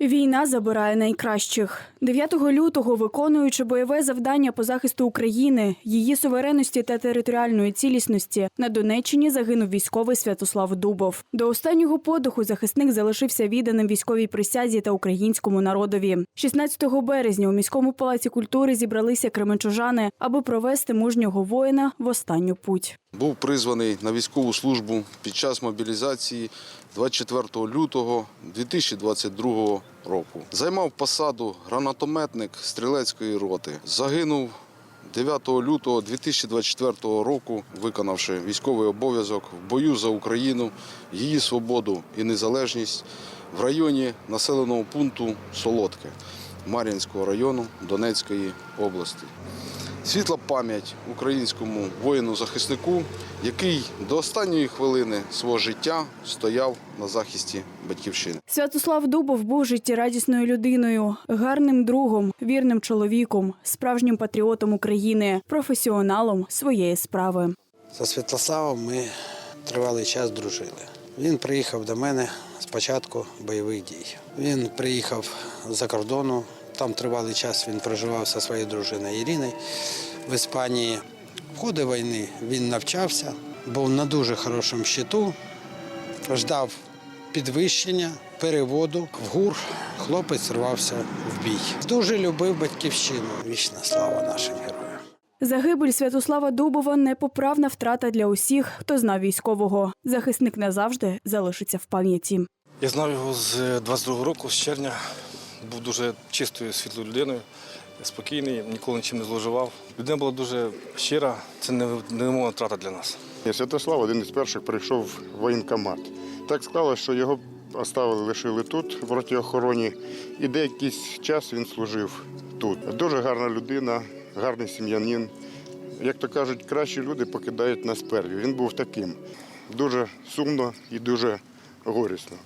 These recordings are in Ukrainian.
Війна забирає найкращих. 9 лютого, виконуючи бойове завдання по захисту України, її суверенності та територіальної цілісності, на Донеччині загинув військовий Святослав Дубов. До останнього подиху захисник залишився відданим військовій присязі та українському народові. 16 березня у міському палаці культури зібралися кременчужани, аби провести мужнього воїна в останню путь. Був призваний на військову службу під час мобілізації 24 лютого 2022 року. Займав посаду гранатометник стрілецької роти. Загинув 9 лютого 2024 року, виконавши військовий обов'язок в бою за Україну, її свободу і незалежність в районі населеного пункту Солодке Мар'їнського району Донецької області. Світла пам'ять українському воїну-захиснику, який до останньої хвилини свого життя стояв на захисті батьківщини. Святослав Дубов був життєрадісною людиною, гарним другом, вірним чоловіком, справжнім патріотом України, професіоналом своєї справи. За Святославом ми тривалий час дружили. Він приїхав до мене з початку бойових дій. Він приїхав з-за кордону. Там тривалий час він проживав зі своєю дружиною Іриною в Іспанії. В ході війни він навчався, був на дуже хорошому щиту, ждав підвищення, переводу в гур. Хлопець рвався в бій. Дуже любив батьківщину. Вічна слава нашим героям. Загибель Святослава Дубова непоправна втрата для усіх, хто знав військового. Захисник назавжди залишиться в пам'яті. Я знав його з 22-го року, з червня. Був дуже чистою, світлою людиною, спокійний, ніколи нічим не зловживав. Людина була дуже щира, це невимовна втрата для нас. Святослав один із перших прийшов в воєнкомат. Так склалося, що його оставили, лишили тут, в роті охороні, і деякий час він служив тут. Дуже гарна людина, гарний сім'янин. Як то кажуть, кращі люди покидають нас перві. Він був таким. Дуже сумно і дуже горісно.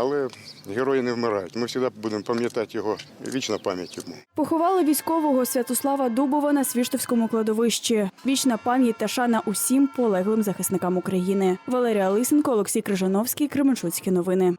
Але герої не вмирають. Ми завжди будемо пам'ятати його вічна пам'ять йому. Поховали військового Святослава Дубова на Свіштовському кладовищі. Вічна пам'ять та шана усім полеглим захисникам України. Валерія Лисенко, Олексій Крижановський, Кременчуцькі новини.